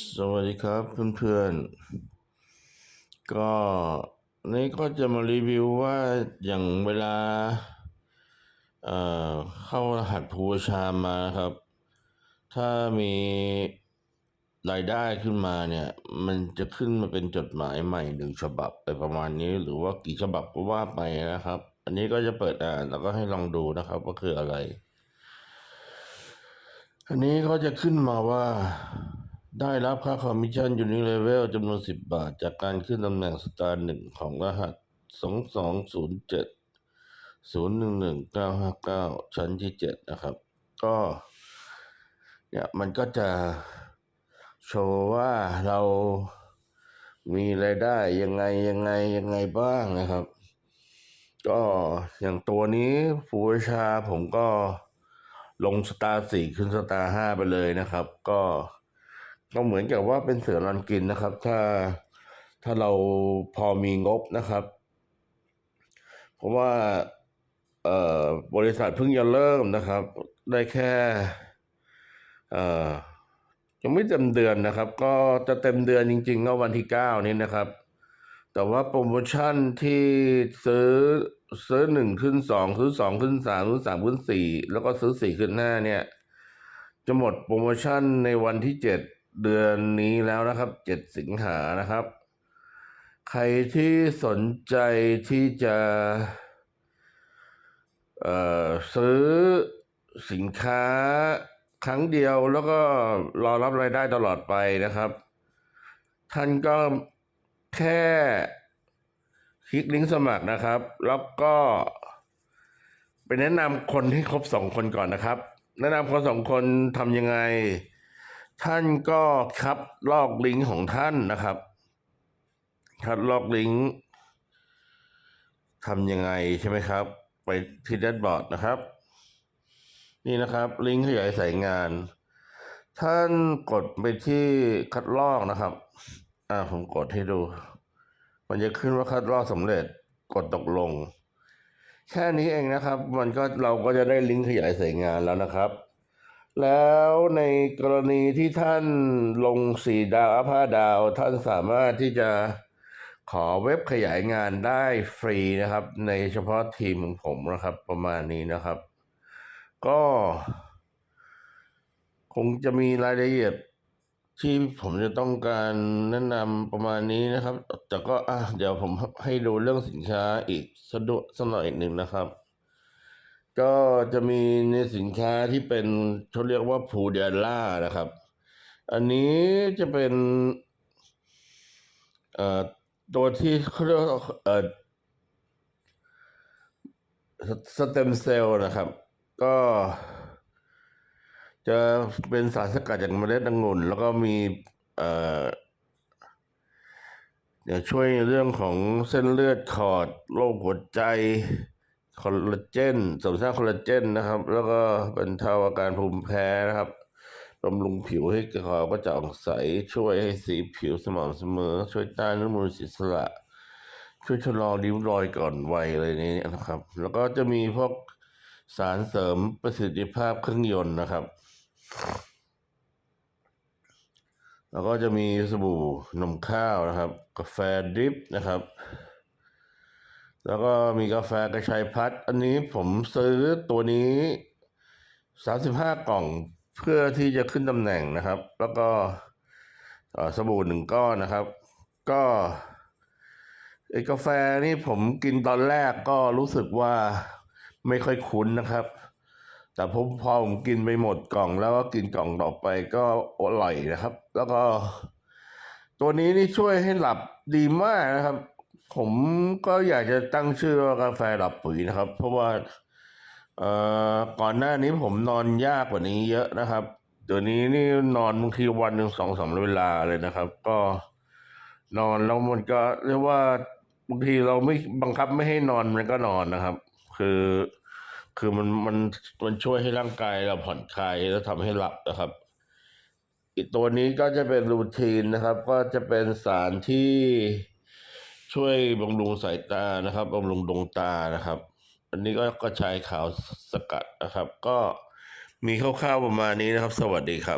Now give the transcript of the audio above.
สวัสดีครับเพื่อนๆ ก็นี่ก็จะมารีวิวว่าอย่างเวลาเอ่อเข้ารหัสภูชามาครับ ถ้ามีรายได้ขึ้นมาเนี่ย มันจะขึ้นมาเป็นจดหมายใหม่หนึ่งฉบับไปประมาณนี้ หรือว่ากี่ฉบับก็ว่าไปนะครับ อันนี้ก็จะเปิดอ่านแล้วก็ให้ลองดูนะครับว่าคืออะไร อันนี้เขาจะขึ้นมาว่า ได้รับค่าคอมมิชชั่นยูนิเลเวลจำนวนสิบบาท จากการขึ้นตำแหน่งสตาร์หนึ่งของรหัสสองสองศูนย์เจ็ดศูนย์หนึ่งหนึ่งเก้าห้าเก้าชั้นที่เจ็ดนะครับ ก็เนี่ยมันก็จะโชว์ว่าเรามีรายได้ยังไงยังไงยังไงบ้างนะครับ ก็อย่างตัวนี้ฟูชาผมก็ลงสตาร์สี่ขึ้นสตาร์ห้าไปเลยนะครับ ก็ ก็เหมือนกับว่าเป็นเสือรันกินนะครับ ถ้าถ้าเราพอมีงบนะครับ เพราะว่าบริษัทเพิ่งจะเริ่มนะครับ ได้แค่ยังไม่เต็มเดือนนะครับ ก็จะเต็มเดือนจริงๆก็วันที่เก้านี้นะครับ แต่ว่าโปรโมชั่นที่ซื้อซื้อหนึ่งขึ้นสองซื้อสองขึ้นสามซื้อสามขึ้นสี่แล้วก็ซื้อสี่ขึ้นห้าเนี่ย จะหมดโปรโมชั่นในวันที่เจ็ด เดือนนี้แล้วนะครับเจ็ดสิงหานะครับ ใครที่สนใจที่จะเอ่อซื้อสินค้าครั้งเดียวแล้วก็รอรับรายได้ตลอดไปนะครับ ท่านก็แค่คลิกลิงก์สมัครนะครับ แล้วก็ไปแนะนำคนให้ครบสองคนก่อนนะครับ แนะนำคนสองคนทำยังไง ท่านก็คัดลอกลิงก์ของท่านนะครับ คัดลอกลิงก์ทำยังไงใช่ไหมครับ ไปที่แดชบอร์ดนะครับ นี่นะครับ ลิงก์ขยายสายงาน ท่านกดไปที่คัดลอกนะครับ อ่าผมกดให้ดู มันจะขึ้นว่าคัดลอกสำเร็จกดตกลง แค่นี้เองนะครับ มันก็เราก็จะได้ลิงก์ขยายสายงานแล้วนะครับ แล้วในกรณีที่ท่านลงสี่ดาวห้าดาว ท่านสามารถที่จะขอเว็บขยายงานได้ฟรีนะครับ ในเฉพาะทีมของผมนะครับ ประมาณนี้นะครับ ก็ คงจะมีรายละเอียดที่ผมจะต้องการแนะนำประมาณนี้นะครับ แต่ก็อะเดี๋ยวผมให้ดูเรื่องสินค้าอีกสะดวกสักหน่อยหนึ่งนะครับ ก็จะมีในสินค้าที่เป็นเขาเรียกว่าพูเดล่านะครับ อันนี้จะเป็นเอ่อตัวที่เขาเรียกเอ่อสเต็มเซลล์นะครับ ก็จะเป็นสารสกัดจากเมล็ดองุ่น แล้วก็มีเอ่อจะช่วยเรื่องของเส้นเลือดขอดโรคหัวใจ คอลลาเจนเสริมสร้างคอลลาเจนนะครับ แล้วก็บรรเทาอาการภูมิแพ้นะครับบำรุงผิวให้ขาวกระจ่างใส ช่วยให้สีผิวสม่ำเสมอ ช่วยต้านอนุมูลอิสระ ช่วยชะลอริ้วรอยก่อนวัยอะไรนี้นะครับ แล้วก็จะมีพวกสารเสริมประสิทธิภาพเครื่องยนต์นะครับ แล้วก็จะมีสบู่นมข้าวนะครับ กาแฟดริปนะครับ แล้วก็มีกาแฟกระชายพัด อันนี้ผมซื้อตัวนี้สามสิบห้ากล่องเพื่อที่จะขึ้นตำแหน่งนะครับ แล้วก็สบู่หนึ่งก้อนนะครับ ก็ไอ้กาแฟนี่ผมกินตอนแรกก็รู้สึกว่าไม่ค่อยคุ้นนะครับ แต่ผมพอผมกินไปหมดกล่องแล้วก็กินกล่องต่อไปก็อร่อยนะครับ แล้วก็ ตัวนี้นี่ช่วยให้หลับดีมากนะครับ ผมก็อยากจะตั้งชื่อว่ากาแฟหลับปุ๋ยนะครับ เพราะว่าเอ่อก่อนหน้านี้ผมนอนยากกว่านี้เยอะนะครับเดี๋ยวนี้นี่นอนบางทีวันหนึ่งสองสามเวลาเลยนะครับ ก็นอนแล้วมันก็เรียกว่าบางทีเราไม่บังคับไม่ให้นอนมันก็นอนนะครับ คือคือมันมันมันช่วยให้ร่างกายเราผ่อนคลายแล้วทำให้หลับนะครับ อีกตัวนี้ก็จะเป็นรูทีนนะครับ ก็จะเป็นสารที่ ช่วยบำรุงสายตานะครับบำรุงดวงตานะครับ อันนี้ก็กระชายขาวสกัดนะครับ ก็มีคร่าวๆประมาณนี้นะครับ สวัสดีครับ